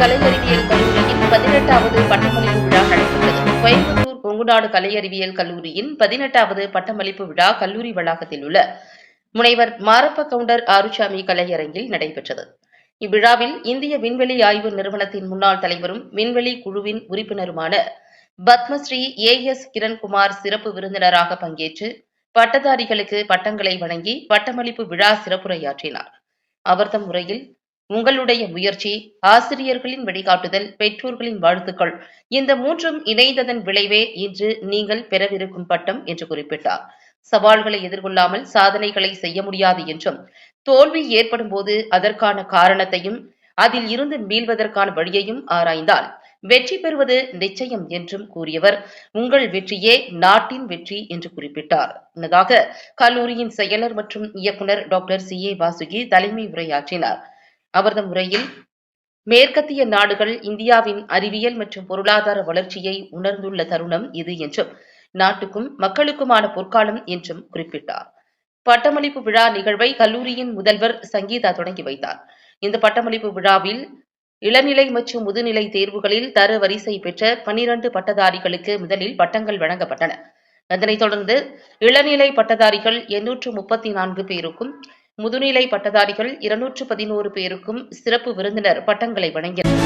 கலையறிவியல் கல்லூரியின் பதினெட்டாவது பட்டமளிப்பு விழா நடைபெற்றது. கோயம்புத்தூர் கொங்குநாடு கலையறிவியல் கல்லூரியின் பதினெட்டாவது பட்டமளிப்பு விழா கல்லூரி வளாகத்தில் உள்ள முனைவர் மாரப்ப கவுண்டர் ஆறுசாமி கலையரங்கில் நடைபெற்றது. இவ்விழாவில் இந்திய விண்வெளி ஆய்வு நிறுவனத்தின் முன்னாள் தலைவரும் விண்வெளி குழுவின் உறுப்பினருமான பத்மஸ்ரீ ஏ எஸ் கிரண்குமார் சிறப்பு விருந்தினராக பங்கேற்று பட்டதாரிகளுக்கு பட்டங்களை வழங்கி பட்டமளிப்பு விழா சிறப்புரையாற்றினார். அவர்தம் உரையில் உங்களுடைய முயற்சி ஆசிரியர்களின் வழிகாட்டுதல் பெற்றோர்களின் வாழ்த்துக்கள் இந்த மூன்றும் இணைந்ததன் விளைவே இன்று நீங்கள் பெறவிருக்கும் பட்டம் என்று குறிப்பிட்டார். சவால்களை எதிர்கொள்ளாமல் சாதனைகளை செய்ய முடியாது என்றும் தோல்வி ஏற்படும் போது அதற்கான காரணத்தையும் அதில் இருந்து மீள்வதற்கான வழியையும் ஆராய்ந்தால் வெற்றி பெறுவது நிச்சயம் என்றும் கூறியவர். உங்கள் வெற்றியே நாட்டின் வெற்றி என்று குறிப்பிட்டார். முன்னதாக கல்லூரியின் செயலர் மற்றும் இயக்குனர் டாக்டர் சி ஏ வாசுகி தலைமை உரையாற்றினார். அவரது உரையில் மேற்கத்திய நாடுகள் இந்தியாவின் அறிவியல் மற்றும் பொருளாதார வளர்ச்சியை உணர்ந்துள்ள தருணம் இது என்றும் நாட்டுக்கும் மக்களுக்குமான பொற்காலம் என்றும் குறிப்பிட்டார். பட்டமளிப்பு விழா நிகழ்வை கல்லூரியின் முதல்வர் சங்கீதா தொடங்கி வைத்தார். இந்த பட்டமளிப்பு விழாவில் இளநிலை மற்றும் முதுநிலை தேர்வுகளில் தர வரிசை பெற்ற பனிரண்டு பட்டதாரிகளுக்கு முதலில் பட்டங்கள் வழங்கப்பட்டன. அதனைத் தொடர்ந்து இளநிலை பட்டதாரிகள் எண்ணூற்று முப்பத்தி நான்கு பேருக்கும் முதுநிலை பட்டதாரிகள் இருநூற்று பதினோரு பேருக்கும் சிறப்பு விருந்தினர் பட்டங்களை வழங்கினர்.